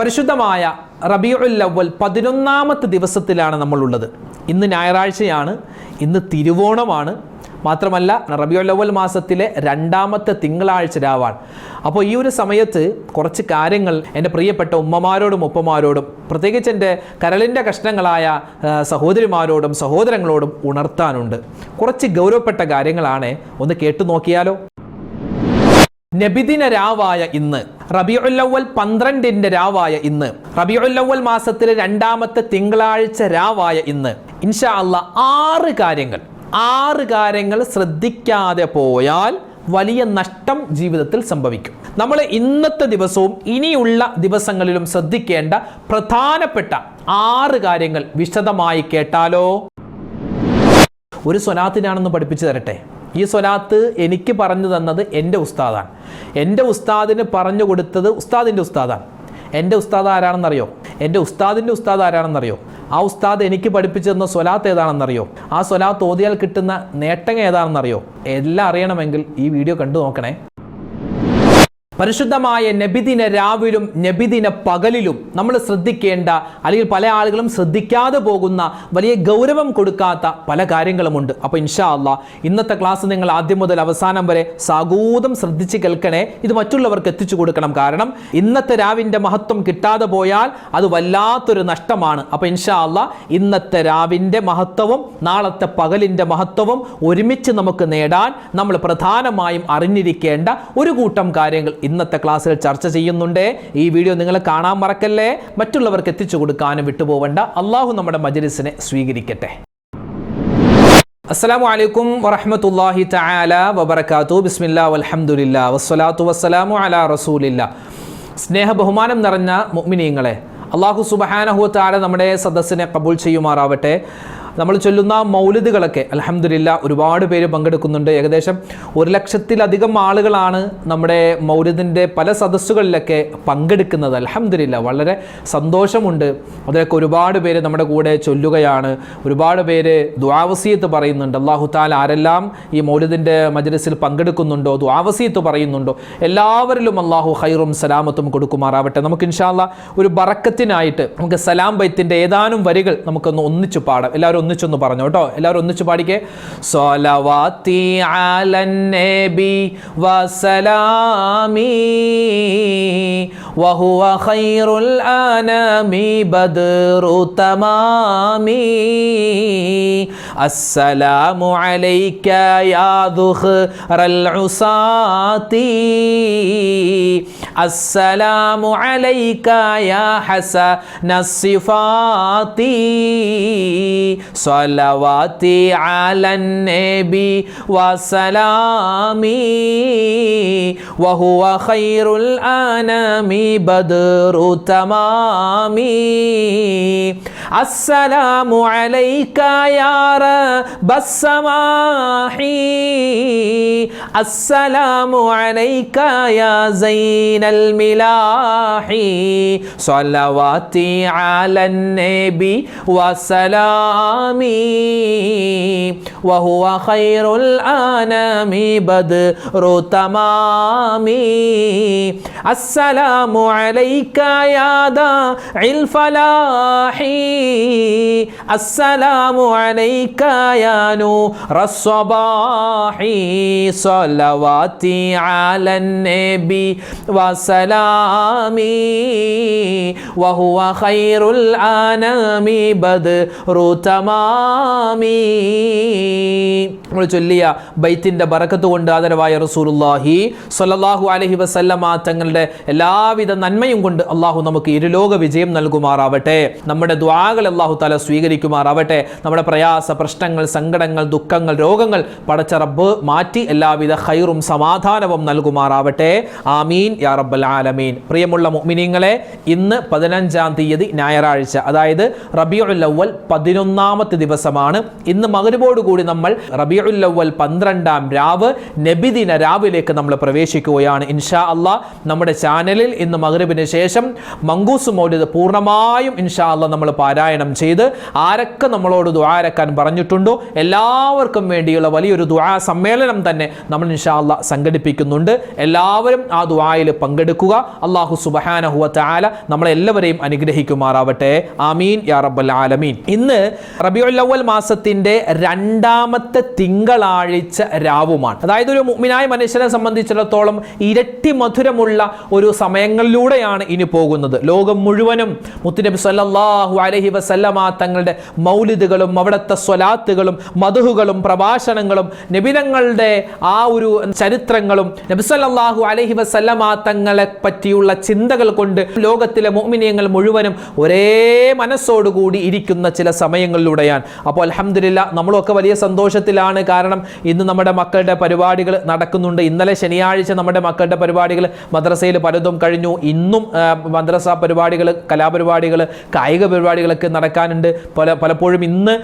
പരിശുദ്ധമായ റബിയുൽ അവൽ പതിനൊന്നാമത്തെ ദിവസത്തിലാണ് നമ്മളുള്ളത്. ഇന്ന് ഞായറാഴ്ചയാണ് ഇന്ന് തിരുവോണമാണ്. മാത്രമല്ല റബിയുൽ അവൽ മാസത്തിലെ രണ്ടാമത്തെ തിങ്കളാഴ്ച രാവാണ് അപ്പോൾ ഈ ഒരു സമയത്ത് കുറച്ച് കാര്യങ്ങൾ എന്റെ പ്രിയപ്പെട്ട ഉമ്മമാരോടും ഉപ്പമാരോടും പ്രത്യേകിച്ച് എന്റെ കരളിന്റെ കഷ്ണങ്ങളായ സഹോദരിമാരോടും സഹോദരങ്ങളോടും ഉണർത്താനുണ്ട്. കുറച്ച് ഗൗരവപ്പെട്ട കാര്യങ്ങളാണ് ഒന്ന് കേട്ടു നോക്കിയാലോ? നബിദിന രാവായ ഇന്ന്. റബിയുല്ലവൽ പന്ത്രണ്ടിന്റെ രാവായ ഇന്ന്. റബിയുല്ലവൽ മാസത്തിലെ രണ്ടാമത്തെ തിങ്കളാഴ്ച രാവായ ഇന്ന്. ഇൻഷാ അല്ല ആറ് കാര്യങ്ങൾ ആറ് കാര്യങ്ങൾ ശ്രദ്ധിക്കാതെ പോയാൽ വലിയ നഷ്ടം ജീവിതത്തിൽ സംഭവിക്കും. നമ്മൾ ഇന്നത്തെ ദിവസവും ഇനിയുള്ള ദിവസങ്ങളിലും ശ്രദ്ധിക്കേണ്ട പ്രധാനപ്പെട്ട ആറ് കാര്യങ്ങൾ വിശദമായി കേട്ടാലോ? ഒരു സ്വനാത്തിനാണെന്ന് പഠിപ്പിച്ചു തരട്ടെ? ഈ സ്വലാത്ത് എനിക്ക് പറഞ്ഞു തന്നത് എന്റെ ഉസ്താദാണ്. എന്റെ ഉസ്താദിന് പറഞ്ഞു കൊടുത്തത് ഉസ്താദിന്റെ ഉസ്താദാണ്. എന്റെ ഉസ്താദ് ആരാണെന്നറിയോ? എന്റെ ഉസ്താദിന്റെ ഉസ്താദ് ആരാണെന്നറിയോ? ആ ഉസ്താദ് എനിക്ക് പഠിപ്പിച്ചു തന്ന സ്വലാത്ത് ഏതാണെന്നറിയോ? ആ സ്വലാത്ത് ഓതിയാൽ കിട്ടുന്ന നേട്ടം ഏതാണെന്നറിയോ? എല്ലാം അറിയണമെങ്കിൽ ഈ വീഡിയോ കണ്ടു നോക്കണേ. പരിശുദ്ധമായ നബിദിന രാവിലും നബിദിന പകലിലും നമ്മൾ ശ്രദ്ധിക്കേണ്ട അല്ലെങ്കിൽ പല ആളുകളും ശ്രദ്ധിക്കാതെ പോകുന്ന വലിയ ഗൗരവം കൊടുക്കാത്ത പല കാര്യങ്ങളുമുണ്ട്. അപ്പോൾ ഇൻഷാ അല്ലാ ഇന്നത്തെ ക്ലാസ് നിങ്ങൾ ആദ്യം മുതൽ അവസാനം വരെ സാഗൂതം ശ്രദ്ധിച്ച് കേൾക്കണേ. ഇത് മറ്റുള്ളവർക്ക് എത്തിച്ചു കൊടുക്കണം. കാരണം ഇന്നത്തെ രാവിന്റെ മഹത്വം കിട്ടാതെ പോയാൽ അത് വല്ലാത്തൊരു നഷ്ടമാണ്. അപ്പോൾ ഇൻഷാ അല്ലാ ഇന്നത്തെ രാവിന്റെ മഹത്വവും നാളത്തെ പകലിന്റെ മഹത്വവും ഒരുമിച്ച് നമുക്ക് നേടാൻ നമ്മൾ പ്രധാനമായും അറിഞ്ഞിരിക്കേണ്ട ഒരു കൂട്ടം കാര്യങ്ങൾ ഇന്നത്തെ ക്ലാസ്സിൽ ചർച്ച ചെയ്യുന്നുണ്ട്. ഈ വീഡിയോ നിങ്ങൾ കാണാൻ മറക്കല്ലേ? മറ്റുള്ളവർക്ക് എത്തിച്ചു കൊടുക്കാനും വിട്ടുപോവേണ്ട. അള്ളാഹു നമ്മുടെ മജലിസിനെ സ്വീകരിക്കട്ടെ. അസ്സാം വലൈക്കും വറഹ്മത്തുള്ളാഹി തആല വബർക്കാത്തു ബിസ്മില്ലാ വൽഹംദുലില്ലാ. വസ്സലാത്തു വസ്സലാമു അലാ റസൂലില്ല. സ്നേഹ ബഹുമാനം നിറഞ്ഞ മുഅ്മിനീങ്ങളെ അള്ളാഹു സുബഹാനഹു താല നമ്മുടെ സദസ്സിനെ കബൂൾ ചെയ്യുമാറാവട്ടെ. നമ്മൾ ചൊല്ലുന്ന മൗലിദുകളൊക്കെ അലഹമില്ല ഒരുപാട് പേര് പങ്കെടുക്കുന്നുണ്ട്. ഏകദേശം ഒരു ലക്ഷത്തിലധികം ആളുകളാണ് നമ്മുടെ മൗലിദിന്റെ പല സദസ്സുകളിലൊക്കെ പങ്കെടുക്കുന്നത്. അലഹമില്ല വളരെ സന്തോഷമുണ്ട്. അതിലൊക്കെ ഒരുപാട് പേര് നമ്മുടെ കൂടെ ചൊല്ലുകയാണ്. ഒരുപാട് പേര് ദ്വാവസീയത്ത് പറയുന്നുണ്ട്. അള്ളാഹു താൽ ആരെല്ലാം ഈ മൗലിദിന്റെ മജ്ലിസിൽ പങ്കെടുക്കുന്നുണ്ടോ ദ്വാവസീയത്ത് പറയുന്നുണ്ടോ എല്ലാവരിലും അള്ളാഹു ഹൈറും സലാമത്തും കൊടുക്കുമാറാവട്ടെ. നമുക്ക് ഇൻഷാല്ല ഒരു ബറക്കത്തിനായിട്ട് നമുക്ക് സലാം ബൈത്തിന്റെ ഏതാനും വരികൾ നമുക്കൊന്ന് ഒന്നിച്ചു പാടാം. എല്ലാവരും ഒന്നിച്ചൊന്ന് പറഞ്ഞു കേട്ടോ. എല്ലാവരും ഒന്നിച്ച് പാടിക്കേ. സോലവാത്തി ആലൻ നബി വസലാമി വഹുവ ഖൈറുൽ അനമി ബദ്റു തമാമി അസ്സലാമു അലൈക യാ ദുഖറൽ ഉസാതി അസ്സലാമു അലൈക صلواتي على النبي وسلامي وهو خير الأنام بدر تمامي السلام عليك يا رب السماح السلام عليك يا زين الملاح صلواتي على النبي وسلامي الأنعام وهو خير الأنام بدر تمام. السلام عليك يا داع الفلاح. السلام عليك يا نور الصباح. صلواتي على النبي وسلامي. وهو خير الأنام بدر تمام. തമാമി നമ്മൾ ചൊല്ലിയ ബൈത്തിന്റെ ബറക്കത്ത് കൊണ്ട് ആദരവായ റസൂലുള്ളാഹി സ്വല്ലല്ലാഹു അലൈഹി വസല്ലമ തങ്ങളുടെ എല്ലാവിധ നന്മയും കൊണ്ട് അള്ളാഹു നമുക്ക് ഇരുലോക വിജയം നൽകുമാറാവട്ടെ. നമ്മുടെ ദ്വാകൾ അള്ളാഹു തല സ്വീകരിക്കുമാറാവട്ടെ. നമ്മുടെ പ്രയാസ പ്രശ്നങ്ങൾ സങ്കടങ്ങൾ ദുഃഖങ്ങൾ രോഗങ്ങൾ പടച്ച റബ്ബ് മാറ്റി എല്ലാവിധ ഹൈറും സമാധാനവും നൽകുമാറാവട്ടെ. ആമീൻ യാ റബ്ബൽ ആലമീൻ. പ്രിയമുള്ള മുഅ്മിനീങ്ങളെ ഇന്ന് പതിനഞ്ചാം തീയതി ഞായറാഴ്ച അതായത് റബിയുൽ അവൽ പതിനൊന്നാമത്തെ മൂന്നാമത്തെ ദിവസമാണ്. ഇന്ന് മകരുവോട് കൂടി നമ്മൾ റബിയുല്ലവൽ പന്ത്രണ്ടാം രാവ് നബിദിന രാവിലേക്ക് നമ്മൾ പ്രവേശിക്കുകയാണ്. ഇൻഷാ അള്ളാ നമ്മുടെ ചാനലിൽ ഇന്ന് മകരബിന് ശേഷം മങ്കൂസ് മൗലിദ് പൂർണമായും ഇൻഷാ അള്ളാ നമ്മൾ പാരായണം ചെയ്ത് ആരൊക്കെ നമ്മളോട് ദുആരക്കാൻ പറഞ്ഞിട്ടുണ്ടോ എല്ലാവർക്കും വേണ്ടിയുള്ള വലിയൊരു ദുആ സമ്മേളനം തന്നെ നമ്മൾ ഇൻഷാ അള്ളാ സംഘടിപ്പിക്കുന്നുണ്ട്. എല്ലാവരും ആ ദുആയിൽ പങ്കെടുക്കുക. അള്ളാഹു സുബഹാനഹുവ താല നമ്മളെല്ലാവരെയും അനുഗ്രഹിക്കുമാറാവട്ടെ. ആമീൻ. യാ റബ്ബൽ ആലമീൻ. ഇന്ന് റബിയുൽ അവൽ മാസത്തിന്റെ രണ്ടാമത്തെ തിങ്കളാഴ്ച രാവുമാണ്. അതായത് ഒരു മുഅ്മിനായ മനുഷ്യനെ സംബന്ധിച്ചിടത്തോളം ഇരട്ടി മധുരമുള്ള ഒരു സമയങ്ങളിലൂടെയാണ് ഇനി പോകുന്നത്. ലോകം മുഴുവനും മുത്തുനബി സല്ലാഹു അലഹി വസല്ലമ തങ്ങളുടെ മൗലിദുകളും അവിടുത്തെ സ്വലാത്തുകളും മധുഹുകളും പ്രഭാഷണങ്ങളും നബിതങ്ങളുടെ ആ ഒരു ചരിത്രങ്ങളും നബി സല്ലല്ലാഹു അലൈഹി വസല്ലമ തങ്ങളെ പറ്റിയുള്ള ചിന്തകൾ കൊണ്ട് ലോകത്തിലെ മുഅ്മിനീങ്ങൾ മുഴുവനും ഒരേ മനസ്സോടുകൂടി ഇരിക്കുന്ന ചില സമയങ്ങളിലൂടെയാണ് അപ്പോൾ അലഹമില്ല നമ്മളൊക്കെ വലിയ സന്തോഷത്തിലാണ്. കാരണം ഇന്ന് നമ്മുടെ മക്കളുടെ പരിപാടികൾ നടക്കുന്നുണ്ട്. ഇന്നലെ ശനിയാഴ്ച നമ്മുടെ മക്കളുടെ പരിപാടികൾ മദ്രസയിൽ പലതും കഴിഞ്ഞു. ഇന്നും മദ്രസ പരിപാടികൾ കലാപരിപാടികൾ കായിക പരിപാടികളൊക്കെ നടക്കാനുണ്ട്. പല പലപ്പോഴും ഇന്ന്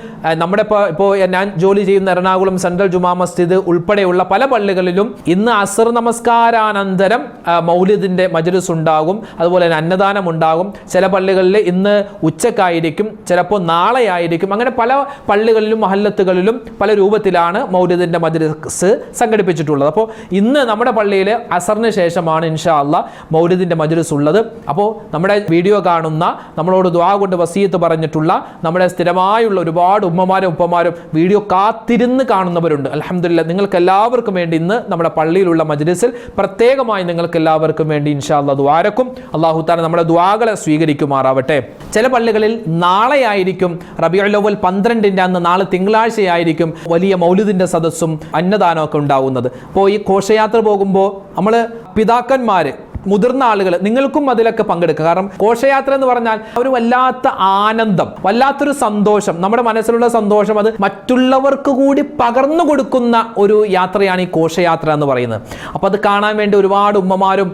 നമ്മുടെ ഇപ്പോൾ ഇപ്പോൾ ഞാൻ ജോലി ചെയ്യുന്ന എറണാകുളം സെൻട്രൽ ജുമാ മസ്ജിദ് ഉൾപ്പെടെയുള്ള പല പള്ളികളിലും ഇന്ന് അസർ നമസ്കാരാനന്തരം മൗലിദിന്റെ മജ്ലിസ് ഉണ്ടാകും. അതുപോലെ തന്നെ അന്നദാനം ഉണ്ടാകും. ചില പള്ളികളിൽ ഇന്ന് ഉച്ചക്കായിരിക്കും. ചിലപ്പോൾ നാളെ ആയിരിക്കും അങ്ങനെ പല പള്ളികളിലും മഹല്ലത്തുകളിലും പല രൂപത്തിലാണ് മൗലിദിന്റെ മജ്ലിസ് സംഘടിപ്പിച്ചിട്ടുള്ളത്. അപ്പോൾ ഇന്ന് നമ്മുടെ പള്ളിയിൽ അസറിന് ശേഷമാണ് ഇൻഷാ അല്ല മൗലിദിന്റെ മജ്ലിസ് ഉള്ളത്. അപ്പോൾ നമ്മുടെ വീഡിയോ കാണുന്ന നമ്മളോട് ദ്വാ കൊണ്ട് വസീയത്ത് പറഞ്ഞിട്ടുള്ള നമ്മുടെ സ്ഥിരമായുള്ള ഒരുപാട് ഉമ്മമാരും ഉപ്പമാരും വീഡിയോ കാത്തിരുന്ന് കാണുന്നവരുണ്ട്. അലഹമില്ല നിങ്ങൾക്ക് എല്ലാവർക്കും വേണ്ടി ഇന്ന് നമ്മുടെ പള്ളിയിലുള്ള മജ്ലിസിൽ പ്രത്യേകമായി നിങ്ങൾക്ക് എല്ലാവർക്കും വേണ്ടി ഇൻഷാ അല്ല ദ്വാരക്കും അള്ളാഹു താല നമ്മുടെ ദ്വാകളെ സ്വീകരിക്കുമാറാവട്ടെ. ചില പള്ളികളിൽ നാളെയായിരിക്കും റബിയുൽ അവൽ പന്ത്രണ്ടിന്റെ അന്ന് നാളെ തിങ്കളാഴ്ചയായിരിക്കും വലിയ മൗലിദിന്റെ സദസ്സും അന്നദാനമൊക്കെ ഉണ്ടാവുന്നത്. അപ്പോൾ ഈ ഘോഷയാത്ര പോകുമ്പോൾ നമ്മൾ പിതാക്കന്മാർ മുതിർന്ന ആളുകൾ നിങ്ങൾക്കും അതിലൊക്കെ പങ്കെടുക്കുക. കാരണം ഘോഷയാത്ര എന്ന് പറഞ്ഞാൽ ഒരു വല്ലാത്ത ആനന്ദം വല്ലാത്തൊരു സന്തോഷം. നമ്മുടെ മനസ്സിലുള്ള സന്തോഷം അത് മറ്റുള്ളവർക്ക് കൂടി പകർന്നു കൊടുക്കുന്ന ഒരു യാത്രയാണ് ഈ ഘോഷയാത്ര എന്ന് പറയുന്നത്. അപ്പോൾ അത് കാണാൻ വേണ്ടി ഒരുപാട് ഉമ്മമാരും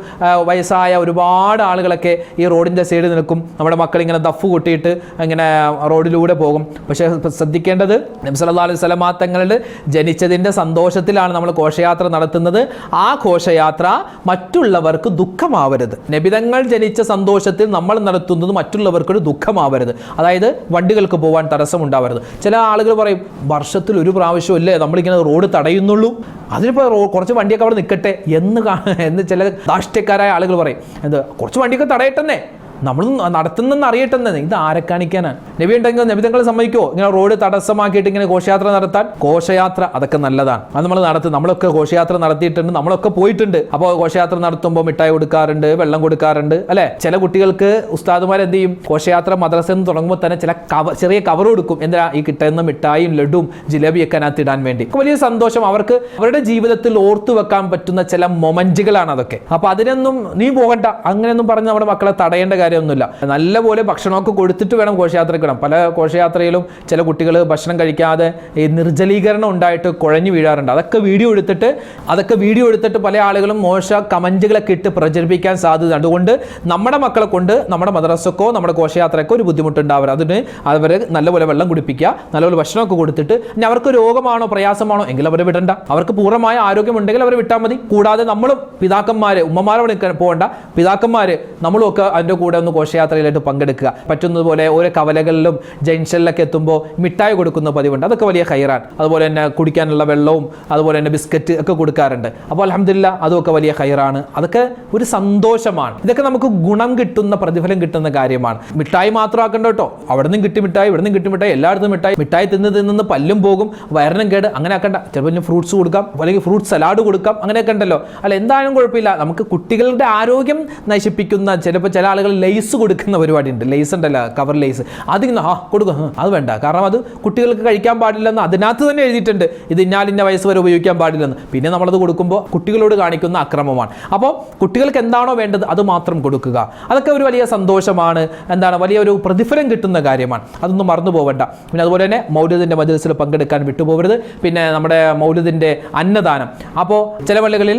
വയസ്സായ ഒരുപാട് ആളുകളൊക്കെ ഈ റോഡിന്റെ സൈഡിൽ നിൽക്കും. നമ്മുടെ മക്കൾ ഇങ്ങനെ ദഫ് കൊട്ടിയിട്ട് ഇങ്ങനെ റോഡിലൂടെ പോകും. പക്ഷേ ശ്രദ്ധിക്കേണ്ടത് നബ്സല്ലാ അലൈഹി തങ്ങളുടെ ജനിച്ചതിന്റെ സന്തോഷത്തിലാണ് നമ്മൾ ഘോഷയാത്ര നടത്തുന്നത്. ആ ഘോഷയാത്ര മറ്റുള്ളവർക്ക് ദുഃഖമാവരുത്. നബിതങ്ങൾ ജനിച്ച സന്തോഷത്തിൽ നമ്മൾ നടത്തുന്നത് മറ്റുള്ളവർക്കൊരു ദുഃഖമാവരുത്. അതായത് വണ്ടികൾക്ക് പോകാൻ തടസ്സമുണ്ടാവരുത്. ചില ആളുകൾ പറയും വർഷത്തിൽ ഒരു പ്രാവശ്യം പ്രാവശ്യമല്ലേ നമ്മളിങ്ങനെ റോഡ് തടയുന്നുള്ളൂ. അതിനിപ്പോൾ കുറച്ച് വണ്ടിയൊക്കെ അവിടെ നിൽക്കട്ടെ എന്ന് എന്ന് ചില ദാഷ്ട്യക്കാരായ ആളുകൾ പറയും. എന്ത് കുറച്ച് വണ്ടിയൊക്കെ തടയട്ടെന്നേ. നമ്മൾ നടത്തുന്നെന്ന് അറിയട്ടെന്ന് ഇത് ആരെ കാണിക്കാനാണ് നബി ഉണ്ടെങ്കിൽ നബി തങ്ങളെ സമ്മതിക്കോ ഇങ്ങനെ റോഡ് തടസ്സമാക്കിയിട്ട് ഇങ്ങനെ ഘോഷയാത്ര നടത്താൻ? ഘോഷയാത്ര അതൊക്കെ നല്ലതാണ്. അത് നമ്മൾ നടത്തും. നമ്മളൊക്കെ ഘോഷയാത്ര നടത്തിയിട്ടുണ്ട്. നമ്മളൊക്കെ പോയിട്ടുണ്ട്. അപ്പോൾ ഘോഷയാത്ര നടത്തുമ്പോൾ മിഠായി കൊടുക്കാറുണ്ട് വെള്ളം കൊടുക്കാറുണ്ട് അല്ലെ? ചില കുട്ടികൾക്ക് ഉസ്താദുമാർ എന്ത് ചെയ്യും? ഘോഷയാത്ര മദ്രസ എന്ന് തുടങ്ങുമ്പോൾ തന്നെ ചില കവർ ചെറിയ കവർ കൊടുക്കും. എന്താ ഈ കിട്ടുന്ന മിഠായും ലഡുവും ജിലേബിയൊക്കെ അതിനകത്ത് ഇടാൻ വേണ്ടി. വലിയ സന്തോഷം. അവർക്ക് അവരുടെ ജീവിതത്തിൽ ഓർത്തു വെക്കാൻ പറ്റുന്ന ചില മൊമെന്റുകളാണ് അതൊക്കെ. അപ്പൊ അതിനൊന്നും നീ പോകണ്ട. അങ്ങനെയൊന്നും പറഞ്ഞ് നമ്മുടെ മക്കളെ തടയേണ്ട കാര്യമൊന്നുമില്ല. നല്ലപോലെ ഭക്ഷണമൊക്കെ കൊടുത്തിട്ട് വേണം ഘോഷയാത്രയ്ക്ക് വിടാം പല ഘോഷയാത്രയിലും ചില കുട്ടികൾ ഭക്ഷണം കഴിക്കാതെ ഈ നിർജലീകരണം ഉണ്ടായിട്ട് കുഴഞ്ഞു വീഴാറുണ്ട്. അതൊക്കെ വീഡിയോ എടുത്തിട്ട് അതൊക്കെ വീഡിയോ എടുത്തിട്ട് പല ആളുകളും മോശ കമന്റുകളൊക്കെ ഇട്ട് പ്രചരിപ്പിക്കാൻ സാധ്യത അതുകൊണ്ട് നമ്മുടെ മക്കളെ കൊണ്ട് നമ്മുടെ മദ്രസക്കോ നമ്മുടെ ഘോഷയാത്രയ്ക്കോ ഒരു ബുദ്ധിമുട്ടുണ്ടാവരുത്. അതിന് അവർ നല്ലപോലെ വെള്ളം കുടിപ്പിക്കുക നല്ലപോലെ ഭക്ഷണമൊക്കെ കൊടുത്തിട്ട് ഇനി അവർക്ക് രോഗമാണോ പ്രയാസമാണോ എങ്കിൽ അവരെ വിടണ്ട. അവർക്ക് പൂർണമായ ആരോഗ്യമുണ്ടെങ്കിൽ അവരെ വിട്ടാൽ മതി. കൂടാതെ നമ്മളും പിതാക്കന്മാർ ഉമ്മമാരോട് പോകേണ്ട പോകണ്ട. പിതാക്കന്മാര് നമ്മളും ഒക്കെ അതിന്റെ കൂടെ ഒന്ന് ഘോഷയാത്രയിലായിട്ട് പങ്കെടുക്കുക. പറ്റുന്നതുപോലെ ഓരോ കവലകളിലും ജംഗ്ഷനിലൊക്കെ എത്തുമ്പോൾ മിഠായി കൊടുക്കുന്ന പതിവുണ്ട്. അതൊക്കെ വലിയ ഹൈറാണ് അതുപോലെ തന്നെ കുടിക്കാനുള്ള വെള്ളവും അതുപോലെ തന്നെ ബിസ്ക്കറ്റ് ഒക്കെ കൊടുക്കാറുണ്ട്. അപ്പോൾ അലഹമില്ല അതൊക്കെ വലിയ ഹൈറാണ് അതൊക്കെ ഒരു സന്തോഷമാണ്. ഇതൊക്കെ നമുക്ക് ഗുണം കിട്ടുന്ന പ്രതിഫലം കിട്ടുന്ന കാര്യമാണ്. മിഠായി മാത്രം ആക്കണ്ട കേട്ടോ. അവിടെ നിന്നും കിട്ടി മിഠായി ഇവിടെ നിന്നും കിട്ടി മിഠായി എല്ലായിടത്തും മിഠായി. മിഠായി തിന്ന് തിന്ന് പല്ലും പോകും വയറിനും കേട്. അങ്ങനെ ആക്കണ്ട. ചിലപ്പോൾ ഫ്രൂട്ട്സ് കൊടുക്കാം അല്ലെങ്കിൽ ഫ്രൂട്ട് സലാഡ് കൊടുക്കാം അങ്ങനെയൊക്കെ ഉണ്ടല്ലോ. അല്ല എന്തായാലും കുഴപ്പമില്ല. നമുക്ക് കുട്ടികളുടെ ആരോഗ്യം നശിപ്പിക്കുന്ന ചിലപ്പോൾ ചില ആളുകൾ ലെയ്സ് കൊടുക്കുന്ന പരിപാടി ഉണ്ട് ലെയ്സ് ഉണ്ടല്ല കവർ ലെയ്സ് അതിങ്ങനെ ആ കൊടുക്കും. അത് വേണ്ട. കാരണം അത് കുട്ടികൾക്ക് കഴിക്കാൻ പാടില്ലെന്ന് അതിനകത്ത് തന്നെ എഴുതിയിട്ടുണ്ട്. ഇത് ഇന്നാലിന്ന വയസ്സ് വരെ ഉപയോഗിക്കാൻ പാടില്ലെന്ന്. പിന്നെ നമ്മളത് കൊടുക്കുമ്പോൾ കുട്ടികളോട് കാണിക്കുന്ന അക്രമമാണ്. അപ്പോൾ കുട്ടികൾക്ക് എന്താണോ വേണ്ടത് അത് മാത്രം കൊടുക്കുക. അതൊക്കെ ഒരു വലിയ സന്തോഷമാണ്. എന്താണ് വലിയ ഒരു പ്രതിഫലം കിട്ടുന്ന കാര്യമാണ്. അതൊന്നും മറന്നു പോവണ്ട. പിന്നെ അതുപോലെ തന്നെ മൗലിദിന്റെ മജലിസിൽ പങ്കെടുക്കാൻ വിട്ടുപോകരുത് പിന്നെ നമ്മുടെ മൗലിദിന്റെ അന്നദാനം. അപ്പോൾ ചില പള്ളികളിൽ